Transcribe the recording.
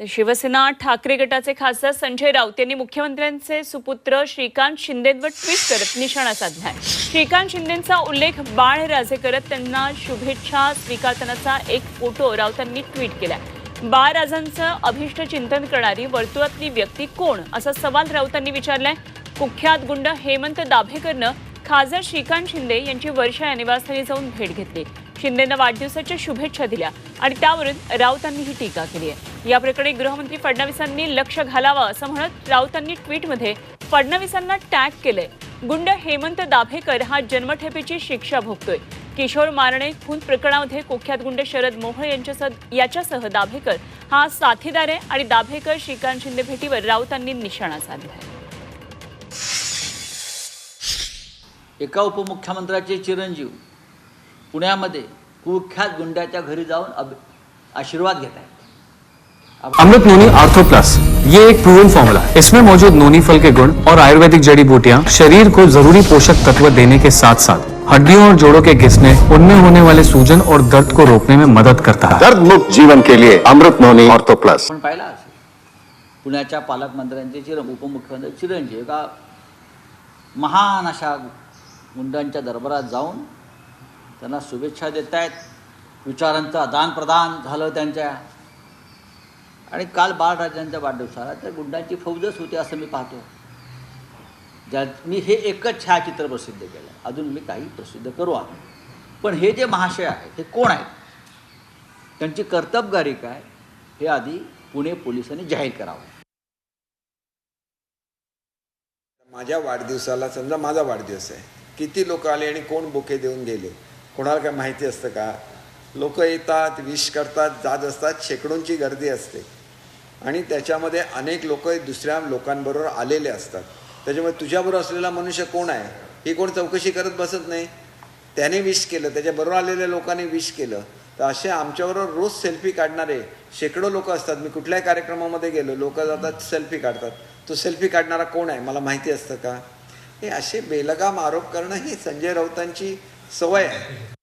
तर शिवसेना ठाकरे गटाचे खासदार संजय राऊत यांनी मुख्यमंत्र्यांचे सुपुत्र श्रीकांत शिंदेंवर ट्विट करत निशाणा साधलाय. श्रीकांत शिंदेंचा उल्लेख बाळ राजे करत त्यांना शुभेच्छा स्वीकारतानाचा एक फोटो राऊतांनी ट्विट केलाय. बाळराजांचं अभिष्ट चिंतन करणारी वर्तुळातली व्यक्ती कोण? असा सवाल राऊतांनी विचारलाय. कुख्यात गुंड हेमंत दाभेकरनं खासदार श्रीकांत शिंदे यांची वर्षा या निवासस्थानी जाऊन भेट घेतली. शिंदेंना वाढदिवसाच्या शुभेच्छा दिल्या आणि त्यावरून राऊतांनी ही टीका केली आहे. या प्रकरणी गृहमंत्री फडणवीसांनी लक्ष घालावं असं म्हणत राऊतांनी ट्विटमध्ये फडणवीसांना टॅग केलंय. गुंड हेमंत दाभेकर हा जन्मठेपेची शिक्षा भोगतोय. किशोर मारणे खून प्रकरणामध्ये कुख्यात गुंड शरद मोहोळ यांच्यासह याच्यासह दाभेकर हा साथीदार आहे आणि दाभेकर श्रीकांत शिंदे भेटीवर राऊतांनी निशाणा साधलाय. एका उपमुख्यमंत्र्याचे चिरंजीव पुण्यामध्ये कुख्यात गुंड्याच्या घरी जाऊन आशीर्वाद घेत आहेत अमृत नोनी आर्थो प्लस ये एक प्रूवन फॉर्मूला है। इसमें मौजूद नोनी फल के गुण और आयुर्वेदिक जड़ी बूटियाँ शरीर को जरूरी पोषक तत्व देने के साथ साथ हड्डियों और जोड़ों के घिसने उनमें होने वाले सूजन और दर्द को रोकने में मदद करता है। दर्द मुक्त जीवन के लिए अमृत नोनी ऑर्थो प्लस पुण्याच्या पालकमंत्र्यांचे चिर उपमुख्यमंत्री चिरंजीव एका महान अशा गुंडांच्या दरबारात जाऊन त्यांना शुभेच्छा देत आहेत विचारांचं आदानप्रदान झालं त्यांच्या आणि काल बाळराजांच्या वाढदिवसाला त्या गुंडांची फौजच होती असं मी पाहतो. ज्या मी हे एकच छायाचित्र प्रसिद्ध केलं. अजून मी काही प्रसिद्ध करू आहे पण हे जे महाशय आहेत हे कोण आहेत? त्यांची कर्तबगारी काय? हे आधी पुणे पोलिसांनी जाहीर करावं. माझ्या वाढदिवसाला समजा माझा वाढदिवस आहे किती लोक आले आणि कोण बुके देऊन गेले? कोणाला काय माहिती असतं का? लोक येतात विश करतात जात असतात शेकडोंची गर्दी असते. आणि त्याच्यामध्ये अनेक लोक दुसऱ्या लोकांबरोबर आलेले असतात. त्याच्यामुळे तुझ्याबरोबर असलेला मनुष्य कोण आहे? ही कोण चौकशी करत बसत नाही? त्याने विश केलं त्याच्याबरोबर आलेल्या लोकांनी विश केलं. तर असे आमच्याबरोबर रोज सेल्फी काढणारे शेकडो लोक असतात. मी कुठल्याही कार्यक्रमामध्ये गेलो लोक जातात सेल्फी काढतात. तो सेल्फी काढणारा कोण आहे? मला माहिती असतं का? हे असे बेलगाम आरोप करणं ही संजय राऊतांची सवय आहे.